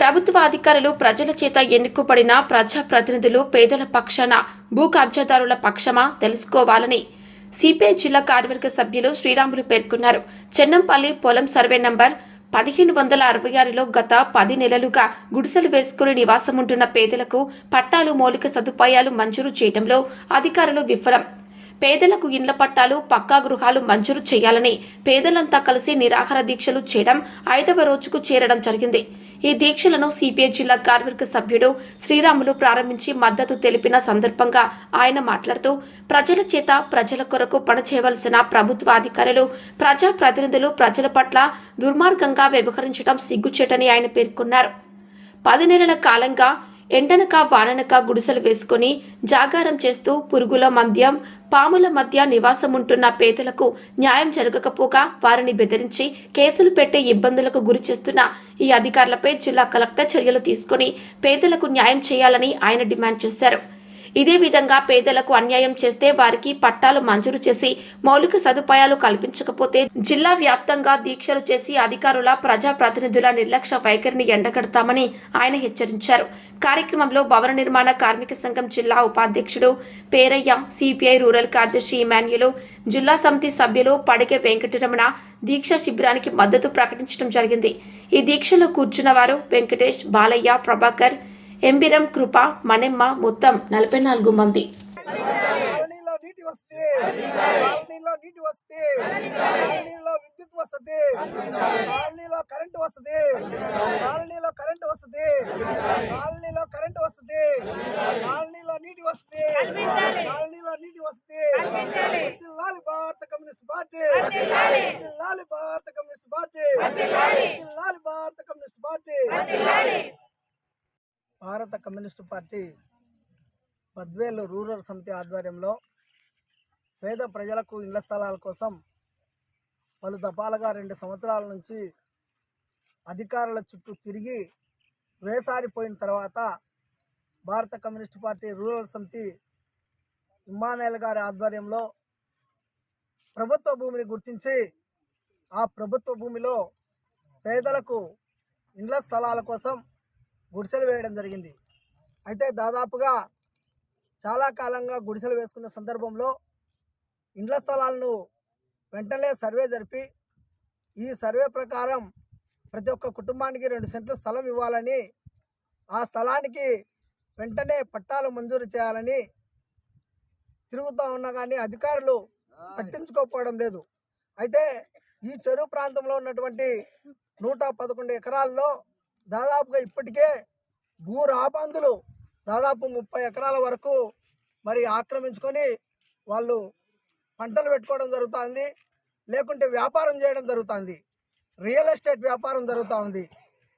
ప్రభుత్వ అధికారులు ప్రజల చేత ఎన్నుకోబడిన ప్రజాప్రతినిధులు పేదల పక్షాన భూ కబ్జాదారుల పక్షమా తెలుసుకోవాలని సిపిఐ జిల్లా కార్యవర్గ సభ్యులు శ్రీరాములు పేర్కొన్నారు. చెన్నంపల్లి పొలం సర్వే నంబర్ పదిహేను వందల అరవై ఆరులో గత పది నెలలుగా గుడిసెలు వేసుకుని నివాసముంటున్న పేదలకు పట్టాలు మౌలిక సదుపాయాలు మంజూరు చేయడంలో అధికారులు విఫలం. పేదలకు ఇండ్ల పట్టాలు పక్కా గృహాలు మంజూరు చేయాలని పేదలంతా కలిసి నిరాహార దీక్షలు చేయడం ఐదవ రోజుకు చేరడం జరిగింది. ఈ దీక్షలను సిపిఐ జిల్లా కార్మిక సభ్యుడు శ్రీరాములు ప్రారంభించి మద్దతు తెలిపిన సందర్భంగా ఆయన మాట్లాడుతూ ప్రజల చేత ప్రజల కొరకు పనిచేయవలసిన ప్రభుత్వ అధికారులు ప్రజా ప్రతినిధులు ప్రజల పట్ల దుర్మార్గంగా వ్యవహరించడం సిగ్గుచేటని ఆయన పేర్కొన్నారు. పది నెలల కాలంగా ఎండనక వాననక గుడిసెలు వేసుకుని జాగారం చేస్తూ పురుగుల మద్యం పాముల మధ్య నివాసముంటున్న పేదలకు న్యాయం జరగకపోగా వారిని బెదిరించి కేసులు పెట్టే ఇబ్బందులకు గురి చేస్తున్న ఈ అధికారులపై జిల్లా కలెక్టర్ చర్యలు తీసుకుని పేదలకు న్యాయం చేయాలని ఆయన డిమాండ్ చేశారు. ఇదే విధంగా పేదలకు అన్యాయం చేస్తే వారికి పట్టాలు మంజూరు చేసి మౌలిక సదుపాయాలు కల్పించకపోతే జిల్లా వ్యాప్తంగా దీక్షలు చేసి అధికారుల ప్రజాప్రతినిధుల నిర్లక్ష్య వైఖరిని ఎండగడతామని ఆయన హెచ్చరించారు. కార్యక్రమంలో భవన నిర్మాణ కార్మిక సంఘం జిల్లా ఉపాధ్యక్షుడు పేరయ్య సిపిఐ రూరల్ కార్యదర్శి ఇమాన్యులు జిల్లా సమితి సభ్యులు పడిగె వెంకటరమణ దీక్ష శిబిరానికి మద్దతు ప్రకటించడం జరిగింది. ఈ దీక్షలో కూర్చున్న వారు వెంకటేష్ బాలయ్య ప్రభాకర్ ఎంబిరం కృప మణెమ్మ మొత్తం నలభై నాలుగు మంది. కాలనీలో నీటి వస్తే కాలనీలో నీటి వస్తే కాలనీలో విద్యుత్ వస్తుంది కాలనీలో కరెంట్ వస్తుంది కాలనీలో కరెంట్ వస్తుంది కాలనీలో కరెంట్ వస్తుంది కాలనీలో నీటి వస్తే కాలనీలో నీటి వస్తే లాలి భారత కమ్యూనిస్ట్ పార్టీ లాలి భారత కమ్యూనిస్ట్ పార్టీ లాలి భారత కమ్యూనిస్ట్ పార్టీ భారత కమ్యూనిస్ట్ పార్టీ పద్వేలు రూరల్ సమితి ఆధ్వర్యంలో పేద ప్రజలకు ఇళ్ళ స్థలాల కోసం పలు దఫాలుగా రెండు సంవత్సరాల నుంచి అధికారుల చుట్టూ తిరిగి వేసారిపోయిన తర్వాత భారత కమ్యూనిస్ట్ పార్టీ రూరల్ సమితి ఇమ్మానేల్ గారి ఆధ్వర్యంలో ప్రభుత్వ భూమిని గుర్తించి ఆ ప్రభుత్వ భూమిలో పేదలకు ఇండ్ల స్థలాల కోసం గుడిసెలు వేయడం జరిగింది. అయితే దాదాపుగా చాలా కాలంగా గుడిసెలు వేసుకున్న సందర్భంలో ఇండ్ల స్థలాలను వెంటనే సర్వే జరిపి ఈ సర్వే ప్రకారం ప్రతి ఒక్క కుటుంబానికి రెండు సెంట్లు స్థలం ఇవ్వాలని ఆ స్థలానికి వెంటనే పట్టాలు మంజూరు చేయాలని తిరుగుతూ ఉన్నా కానీ అధికారులు పట్టించుకోకపోవడం లేదు. అయితే ఈ చెరువు ప్రాంతంలో ఉన్నటువంటి నూట పదకొండు ఎకరాల్లో దాదాపుగా ఇప్పటికే భూ రాబందులు దాదాపు ముప్పై ఎకరాల వరకు మరి ఆక్రమించుకొని వాళ్ళు పంటలు పెట్టుకోవడం జరుగుతుంది లేకుంటే వ్యాపారం చేయడం జరుగుతుంది. రియల్ ఎస్టేట్ వ్యాపారం జరుగుతూ ఉంది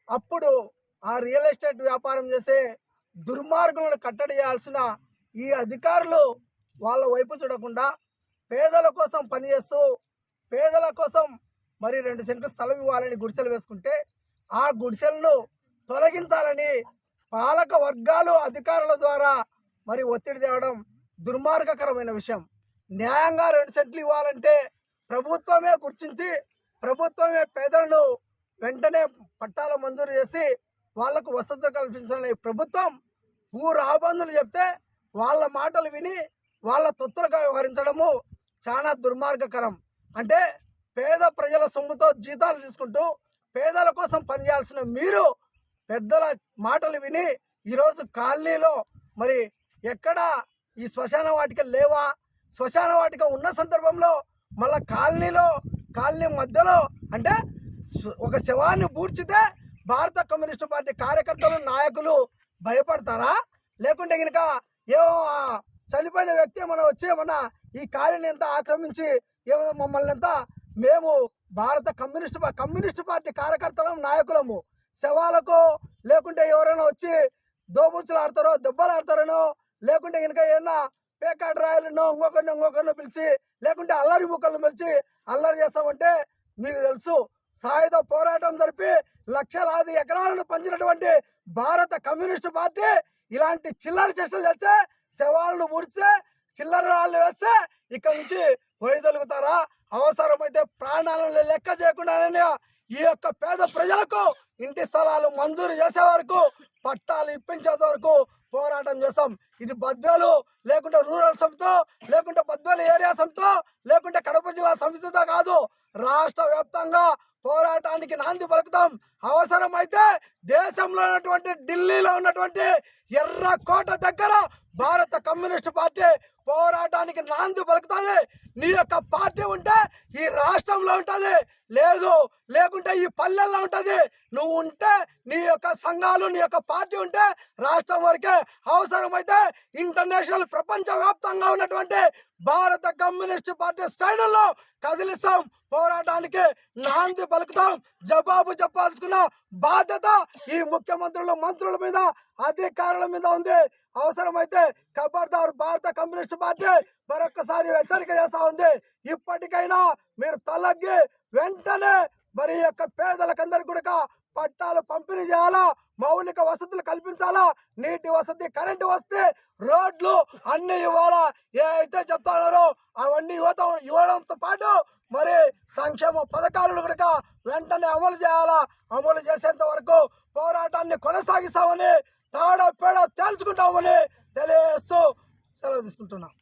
అప్పుడు ఆ రియల్ ఎస్టేట్ వ్యాపారం చేసే దుర్మార్గులను కట్టడి చేయాల్సిన ఈ అధికారులు వాళ్ళ వైపు చూడకుండా పేదల కోసం పనిచేస్తూ పేదల కోసం మరి రెండు సెంట్లు స్థలం ఇవ్వాలని గుడిసెలు వేసుకుంటే ఆ గుడిసెలను తొలగించాలని పాలక వర్గాలు అధికారుల ద్వారా మరి ఒత్తిడి తేవడం దుర్మార్గకరమైన విషయం. న్యాయంగా రెండు సెంట్లు ఇవ్వాలంటే ప్రభుత్వమే గుర్తించి ప్రభుత్వమే పేదలను వెంటనే పట్టాలు మంజూరు చేసి వాళ్ళకు వసతి కల్పించాలని ప్రభుత్వం భూ రాబందులు చెప్తే వాళ్ళ మాటలు విని వాళ్ళ తొత్తులుగా వ్యవహరించడము చాలా దుర్మార్గకరం. అంటే పేద ప్రజల సొమ్ముతో జీతాలు తీసుకుంటూ పేదల కోసం పనిచేయాల్సిన మీరు పెద్దల మాటలు విని ఈరోజు కాలనీలో మరి ఎక్కడ ఈ శ్మశాన వాటిక లేవా? శ్మశాన వాటిక ఉన్న సందర్భంలో మళ్ళా కాలనీలో కాలనీ మధ్యలో అంటే ఒక శవాన్ని పూడ్చితే భారత కమ్యూనిస్టు పార్టీ కార్యకర్తలు నాయకులు భయపడతారా? లేకుంటే కనుక ఏమో చనిపోయిన వ్యక్తి ఏమన్నా వచ్చి ఏమన్నా ఈ కాలనీ అంతా ఆక్రమించి ఏమైనా మమ్మల్ని అంతా మేము భారత కమ్యూనిస్ట్ కమ్యూనిస్ట్ పార్టీ కార్యకర్తలం నాయకులము. శవాలకు లేకుంటే ఎవరైనా వచ్చి దోబుచ్చులు ఆడతారో దెబ్బలు ఆడతారనో లేకుంటే ఇంకా ఏమన్నా పేకాట రాయలను ఇంకొకరిని ఇంకొకరిని పిలిచి లేకుంటే అల్లరి ముక్కలను పిలిచి అల్లరి చేస్తామంటే మీకు తెలుసు సాయుధ పోరాటం జరిపి లక్షలాది ఎకరాలను పంచినటువంటి భారత కమ్యూనిస్టు పార్టీ ఇలాంటి చిల్లర చేష్టలు చేస్తే శవాలను పూడిస్తే చిల్లర రాళ్ళు వేస్తే ఇక్కడ నుంచి వైదొలుగుతారా అవసరమైతే ప్రాణాలను లెక్క చేయకుండానే ఈ యొక్క పేద ప్రజలకు ఇంటి స్థలాలు మంజూరు చేసే వరకు పట్టాలు ఇప్పించేంత వరకు పోరాటం చేస్తాం. ఇది బద్వేలు లేకుంటే రూరల్ సమితితో లేకుంటే బద్వేలు ఏరియా సమితితో లేకుంటే కడప జిల్లా సమితితో కాదు. రాష్ట్ర వ్యాప్తంగా పోరాటానికి నాంది పలుకుతాం. అవసరమైతే దేశంలో ఉన్నటువంటి ఢిల్లీలో ఉన్నటువంటి ఎర్రకోట దగ్గర భారత కమ్యూనిస్ట్ పార్టీ పోరాటానికి నాంది పలుకుతుంది నీ యొక్క పార్టీ ఉంటే ఈ రాష్ట్రంలో ఉంటుంది. లేదు లేకుంటే ఈ పల్లెల్లో ఉంటుంది. నువ్వు ఉంటే నీ యొక్క సంఘాలు నీ యొక్క పార్టీ ఉంటే రాష్ట్రం వరకే అవసరమైతే ఇంటర్నేషనల్ ప్రపంచవ్యాప్తంగా ఉన్నటువంటి భారత కమ్యూనిస్ట్ పార్టీ శ్రేణుల్లో కదిలిస్తాం. పోరాటానికి నాంది పలుకుతాం. జవాబు చెప్పాల్సుకున్న బాధ్యత ఈ ముఖ్యమంత్రుల మంత్రుల మీద అధికారుల మీద ఉంది. అవసరమైతే ఖబర్దార్ భారత కమ్యూనిస్ట్ పార్టీ మరొకసారి హెచ్చరిక చేస్తా ఉంది. ఇప్పటికైనా మీరు తలగ్గి వెంటనే మరి యొక్క యొక్క పేదలకందరికి కూడా పట్టాలు పంపిణీ చేయాలా? మౌలిక వసతులు కల్పించాలా? నీటి వసతి కరెంటు వస్తే రోడ్లు అన్ని ఇవ్వాలా? ఏ అయితే చెప్తున్నారో అవన్నీ యువత ఇవ్వడంతో పాటు మరి సంక్షేమ పథకాలను కూడా వెంటనే అమలు చేయాలా? అమలు చేసేంత వరకు పోరాటాన్ని కొనసాగిస్తామని తాడ పేడ తేల్చుకుంటామని తెలియజేస్తూ సెలవు తీసుకుంటున్నాం.